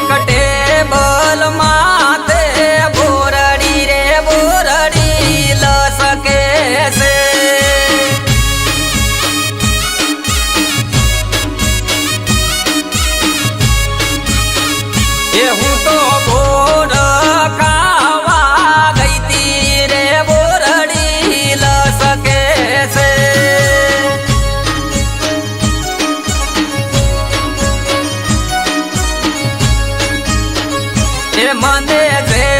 એક ટેબલ માતે બોરડી રે બોરડી લસકે છે. હું તો મને જે